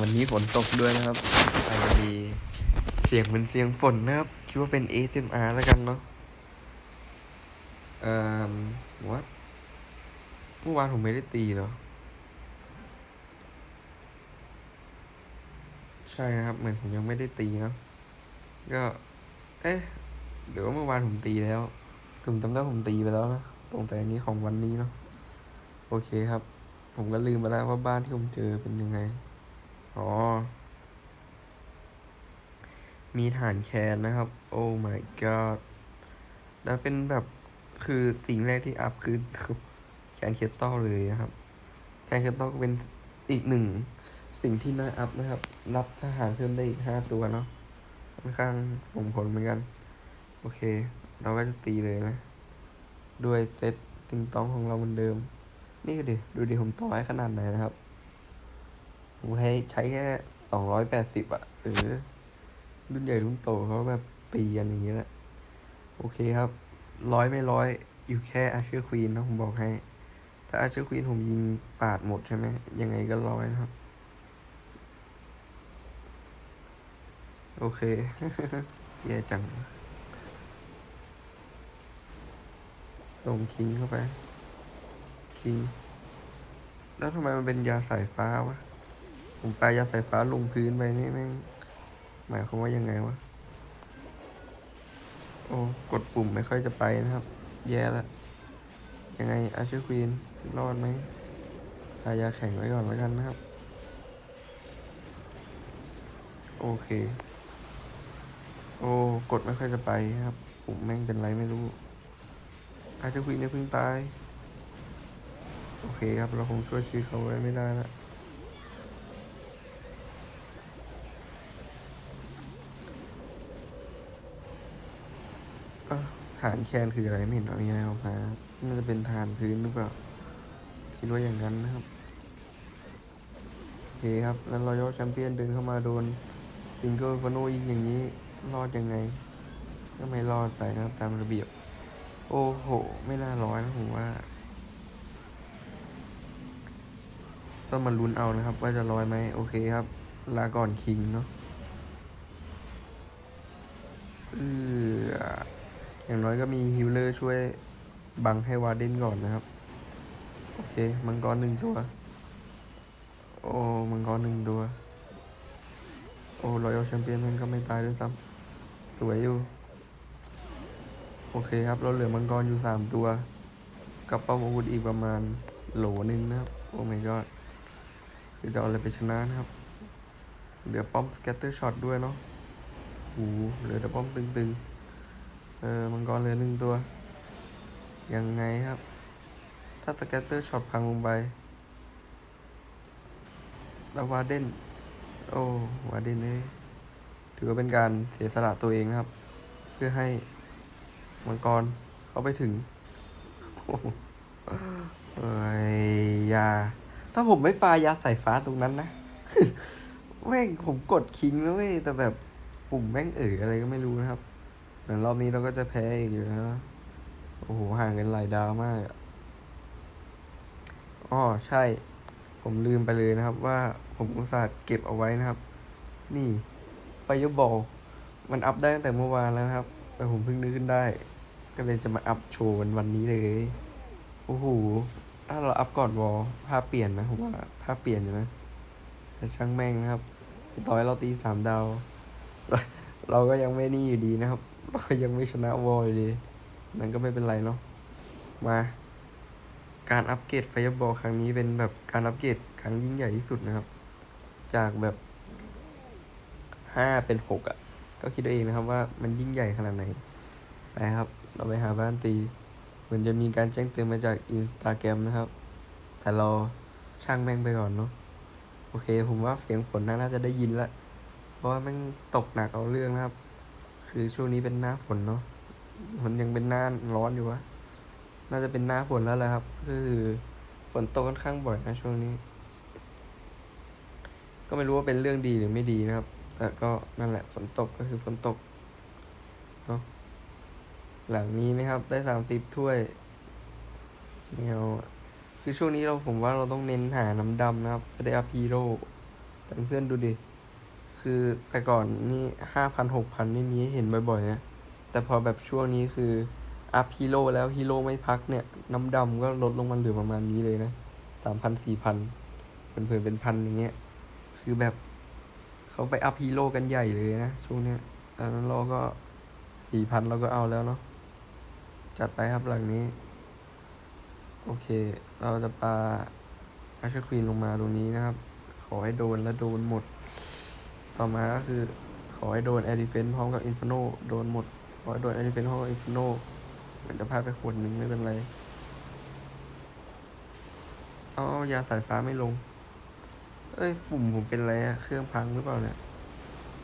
วันนี้ฝนตกด้วยนะครับอาจจะมีเสียงเป็นเสียงฝนนะครับ คิดว่าเป็น ASMR แล้วกันเนาะเอ่อวัดเมื่อวานผมไม่ได้ตีเหรอใช่ครับ เหมือนผมยังไม่ได้ตีเนาะก็ เอ๊ะหรือว่าเมื่อวานผมตีแล้วผมจำได้ผมตีไปแล้วนะตรงแต่อันนี้ของวันนี้เนาะโอเคครับ ผมก็ลืมไปแล้วว่าบ้านที่ผมเจอเป็นยังไง อ๋อ มีฐานแคนนะครับ โอ้ my god แล้วเป็นแบบคือสิ่งแรกที่อัพคือแคนเคสตอลเลยนะครับ แคนเคสตอลก็เป็นอีกหนึ่งสิ่งที่น่าอัพนะครับ รับทหารเพิ่มได้อีกห้าตัวเนาะค่อนข้างส่งผลเหมือนกัน โอเค เราก็จะตีเลยนะ ด้วยเซตติงตองของเราเหมือนเดิม นี่ก็ดิ ดูดิผมต่อให้ขนาดไหนนะครับ ผมให้ใช้แค่สองร้อยแปดสิบอะเออรุ่นใหญ่รุ่นโตเขาแบบตีกันอย่างนี้ยแหละโอเคครับ ร้อยไม่ร้อยอยู่แค่อาเชอร์ควีนนะผมบอกให้ ถ้าอาเชอร์ควีนผมยิงปาดหมดใช่ไหมยังไงก็ร้อยนะครับ โอเคแย่จังส่งคิงเข้าไป คิง แล้วทำไมมันเป็นยาสายฟ้าวะ ผมปายาสายฟ้าลงพื้นไปนี่แม่งหมายความว่ายังไงวะ โอ้ กดปุ่มไม่ค่อยจะไปนะครับ แย่แล้วยังไงอาชิควีนรอดไหมทายาแข็งไว้ก่อนแล้วกันนะครับ โอเค โอ้ กดไม่ค่อยจะไปครับ ปุ่มแม่งเป็นไรไม่รู้อาชิควีนเนี่ยเพิ่งตาย โอเคครับ เราคงช่วยชีวิตเขาไว้ไม่ได้ละ เอ้าฐานแคนคืออะไรไม่เห็นมีอะไรออกมาน่าจะเป็นฐานพื้นหรือเปล่า คิดว่าอย่างนั้นนะครับ โอเคครับ แล้วรอยัลแชมเปี้ยนเดินเข้ามาโดนซิงเกิลฟโนยิงอย่างนี้ รอดยังไง ก็ไม่รอดไปนะครับตามระเบียบ โอ้โห ไม่น่าร้อยนะผมว่าต้องมาลุ้นเอานะครับ ว่าจะร้อยไหมโอเคครับ ลาก่อนคิงเนาะเออ อย่างน้อยก็มีฮิลเลอร์ช่วยบังให้วาเดนก่อนนะครับ โอเค มังกรหนึ่งตัว โอ้มังกรหนึ่งตัว โอ้รอยัลแชมเปี้ยนมันก็ไม่ตายด้วยซ้ำสวยอยู่ โอเคครับ เราเหลือมังกรอยู่สามตัวกับป้อมอาวุธอีกประมาณโหลหนึงนะครับ โอ้ my god คือจะเอาอะไรไปชนะนะครับ เหลือป้อมสแกตเตอร์ช็อตด้วยเนาะโอ้เหลือแต่ป้อมตึงๆ เออ มังกรเหลือหนึ่งตัว ยังไงครับ ถ้าสแกตเตอร์ช็อตพังลงไปแล้ววาเดน โอ้วาเดนเลยถือว่าเป็นการเสียสละตัวเองนะครับ เพื่อให้มังกรเขาไปถึงโอ้โหเอ้ยยา ถ้าผมไม่ปายาสายฟ้าตรงนั้นนะแม่งผมกดคิงแล้วเว้ยแต่แบบปุ่มแม่งเอ๋ออะไรก็ไม่รู้นะครับ เหมือนรอบนี้เราก็จะแพ้อีกอยู่นะ โอ้โห ห่างกันหลายดาวมากอะอ๋อใช่ ผมลืมไปเลยนะครับ ว่าผมอุตส่าห์เก็บเอาไว้นะครับ นี่ไฟบอลมันอัพได้ตั้งแต่เมื่อวานแล้วครับ แต่ผมเพิ่งนึกขึ้นได้ ก็เลยจะมาอัพโชว์วันวันนี้เลย โอ้โห ถ้าเราอัพก่อนวอลภาพเปลี่ยนนะผมว่าภาพเปลี่ยนอยู่นะ แต่ช่างแม่งนะครับ ต่อให้เราตีสามดาว เราก็ยังไม่นี่อยู่ดีนะครับ ยังไม่ชนะวอลอยู่ดีนั่นก็ไม่เป็นไรเนาะมา การอัปเกรดไฟบอลครั้งนี้เป็นแบบการอัปเกรดครั้งยิ่งใหญ่ที่สุดนะครับ จากแบบห้าเป็นหกอะ ก็คิดเอาเองนะครับว่ามันยิ่งใหญ่ขนาดไหน ไปครับ เราไปหาบ้านตี เหมือนจะมีการแจ้งเตือนมาจากอินสตาแกรมนะครับ แต่เราช่างแม่งไปก่อนเนาะ โอเค ผมว่าเสียงฝนน่าจะได้ยินละ เพราะว่าแม่งตกหนักเอาเรื่องนะครับ คือช่วงนี้เป็นหน้าฝนเนาะมันยังเป็นหน้าร้อนอยู่วะ น่าจะเป็นหน้าฝนแล้วแหละครับคือฝนตกค่อนข้างบ่อยนะช่วงนี้ ก็ไม่รู้ว่าเป็นเรื่องดีหรือไม่ดีนะครับ แต่ก็นั่นแหละฝนตกก็คือฝนตกเนาะหลังนี้ไหมครับ ได้สามสิบถ้วยไม่เอาคือช่วงนี้เราผมว่าเราต้องเน้นหาน้ำดำนะครับ จะได้อัพฮีโร่แต่เพื่อนดูดิ คือแต่ก่อนนี่ห้าพันหกพันนี่มีให้เห็นบ่อยๆนะ แต่พอแบบช่วงนี้คืออัพฮีโร่แล้วฮีโร่ไม่พักเนี่ย น้ำดำก็ลดลงมาเหลือประมาณนี้เลยนะสามพันสี่พันเป็นเพื่อนเป็นพันอย่างเงี้ย คือแบบเขาไปอัพฮีโร่กันใหญ่เลยนะ ช่วงเนี้ยอันนั้นเราก็สี่พันเราก็เอาแล้วเนาะจัดไปครับหลังนี้ โอเค เราจะปาอาชควีนลงมาตรงนี้นะครับ ขอให้โดนและโดนหมด ต่อมาก็คือ ขอให้โดนแอริเฟนพร้อมกับอินฟ n โนโดนหมด ขอให้โดนแอริเฟนพร้อมกับอินฟ n โนมันจะพลาดไปขวดหนึ่งไม่เป็นไร เอาเอยาสายฟ้าไม่ลง เอ้ย ปุ่มผมเป็นอะไรอะเครื่องพังหรือเปล่าเนี่ย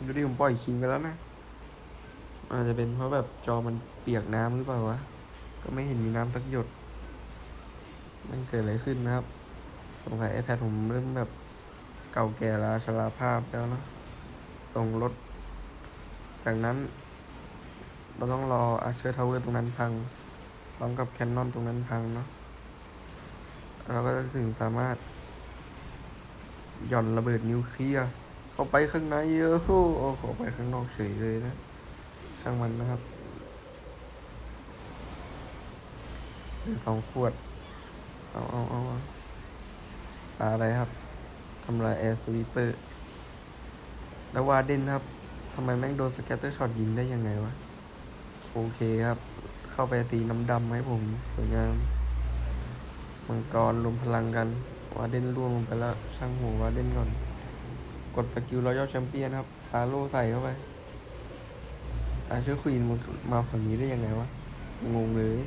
ดูดิผมปล่อยคิงไปแล้วนะ อาจจะเป็นเพราะแบบจอมันเปียกน้ำหรือเปล่าวะ ก็ไม่เห็นมีน้ำสักหยด มันเกิดอะไรขึ้นนะครับสงสัย iPad ผมเริ่มแบบเก่าแก่ลาชราภาพแล้วเนะ ส่งรถ จากนั้น เราต้องรออาเชอร์ทาวเวอร์ตรงนั้นพังพร้อมกับแคนนอนตรงนั้นพังเนาะเราก็จะถึงสามารถ หย่อนระเบิดนิวเคลียร์เข้าไปข้างในเยอะโอ้โหไปข้างนอกเฉยเลยนะ ช่างมันนะครับสองขวด เอาเอาเอาเอาปลาอะไรครับทำลายแอร์สวีเปอร์ แล้ววาเดนครับทำไมแม่งโดนสแกตเตอร์ช็อตยิงได้ยังไงวะ โอเคครับ เข้าไปตีน้ำดำให้ผม สวยงาม มังกรรวมพลังกัน วาเดนร่วงลงไปแล้ว ช่างหัววาเดนก่อน กดสกิลรอยัลแชมเปี้ยนครับปาโล่ใส่เข้าไปอาเชอร์ควีนมาฝั่งนี้ได้ยังไงวะ งงเลย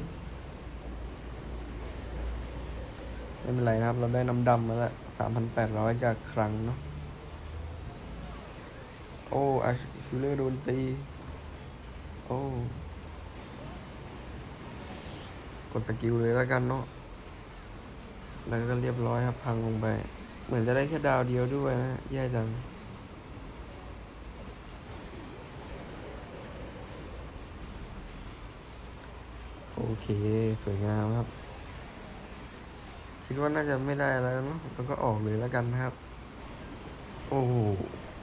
ไม่เป็นไรนะครับ เราได้น้ำดำมาแล้วสามพันแปดร้อยจากครั้งเนาะ โอ้อาชิเลอร์โดนตี โอ้ กดสกิลเลยแล้วกันเนาะ แล้วก็เรียบร้อยครับ พังลงไป เหมือนจะได้แค่ดาวเดียวด้วยนะ แย่จังโอเค สวยงามครับ คิดว่าน่าจะไม่ได้แล้วเนาะแล้วก็ออกเลยแล้วกันนะครับ โอ้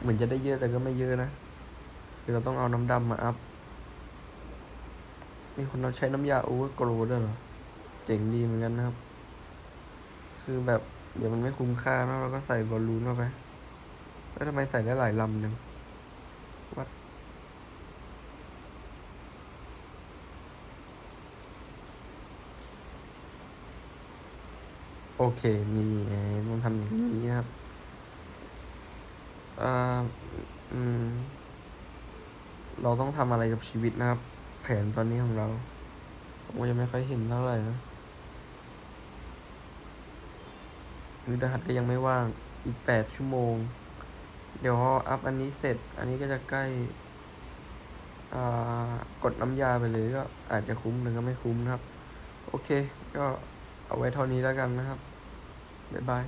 เหมือนจะได้เยอะแต่ก็ไม่เยอะนะ คือเราต้องเอาน้ำดำมาอัพ มีคนเราใช้น้ำยาโอเวอร์โกรด้วยเหรอ เจ๋งดีเหมือนกันนะครับ คือแบบเดี๋ยวมันไม่คุ้มค่าเนอะเราก็ใส่บอลลูนเข้าไป แล้วทำไมใส่ได้หลายลำจังวัดโอเค นี่ต้องทำอย่างนี้นะครับ อ่าอืม เราต้องทำอะไรกับชีวิตนะครับ แผนตอนนี้ของเราผมก็ยังไม่ค่อยเห็นเท่าไหร่นะคือรหัสก็ยังไม่ว่างอีกแปดชั่วโมง เดี๋ยวอัพอันนี้เสร็จ อันนี้ก็จะใกล้อ่ากดน้ำยาไปเลยก็อาจจะคุ้มหรือก็ไม่คุ้มนะครับ โอเค ก็เอาไว้เท่านี้แล้วกันนะครับ บ๊ายบาย